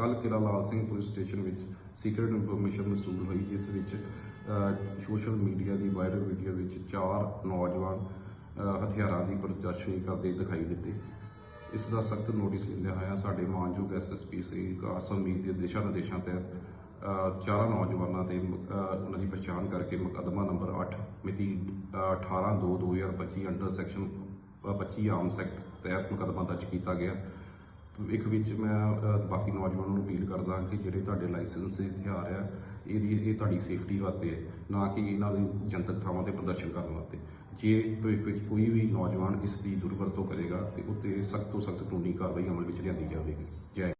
ਕੱਲ ਕਿਲਾ Lal Singh police station ਵਿੱਚ ਸੀਕ੍ਰੀਟ ਇਨਫੋਰਮੇਸ਼ਨ ਮਸੂਲ ਹੋਈ, ਜਿਸ ਵਿੱਚ ਸੋਸ਼ਲ ਮੀਡੀਆ ਦੀ ਵਾਇਰਲ ਵੀਡੀਓ ਵਿੱਚ ਚਾਰ ਨੌਜਵਾਨ ਹਥਿਆਰਾਂ ਦੀ ਪ੍ਰਦਰਸ਼ਨੀ ਕਰਦੇ ਦਿਖਾਈ ਦਿੱਤੇ। ਇਸ ਦਾ ਸਖਤ ਨੋਟਿਸ ਲੈਂਦਿਆਂ ਹੋਇਆ ਸਾਡੇ ਮਾਨਯੋਗ ਐਸਐਸਪੀ ਸ੍ਰੀ ਕਾਸਮ ਮੀਤ ਦੇ ਦਿਸ਼ਾ ਨਿਰਦੇਸ਼ਾਂ ਤਹਿਤ ਚਾਰਾਂ ਨੌਜਵਾਨਾਂ ਤੇ ਉਹਨਾਂ ਦੀ ਪਛਾਣ ਕਰਕੇ ਮੁਕੱਦਮਾ ਨੰਬਰ 8 ਮਿਤੀ 18/2/2025 ਅੰਡਰ ਸੈਕਸ਼ਨ 25 ਆਮ ਸੈਕਟ ਤਹਿਤ ਮੁਕੱਦਮਾ ਦਰਜ ਕੀਤਾ ਗਿਆ। ਭਵਿੱਖ ਵਿੱਚ ਮੈਂ ਬਾਕੀ ਨੌਜਵਾਨਾਂ ਨੂੰ ਅਪੀਲ ਕਰਦਾ ਕਿ ਜਿਹੜੇ ਤੁਹਾਡੇ ਲਾਇਸੈਂਸ ਦੇ ਹਥਿਆਰ ਆ, ਇਹਦੀ, ਇਹ ਤੁਹਾਡੀ ਸੇਫਟੀ ਵਾਸਤੇ ਹੈ ਨਾ ਕਿ ਇਹਨਾਂ ਦੀ ਜਨਤਕ ਥਾਵਾਂ ਤੇ ਪ੍ਰਦਰਸ਼ਨ ਕਰਨ ਵਾਸਤੇ। ਜੇ ਭਵਿੱਖ ਵਿੱਚ ਕੋਈ ਵੀ ਨੌਜਵਾਨ ਇਸ ਦੀ ਦੁਰਵਰਤੋਂ ਕਰੇਗਾ, ਤੇ ਉੱਤੇ ਸਖਤ ਤੋਂ ਸਖਤ ਕਾਨੂੰਨੀ ਕਾਰਵਾਈ ਅਮਲ ਵਿੱਚ ਲਿਆਂਦੀ ਜਾਵੇਗੀ। ਜੈ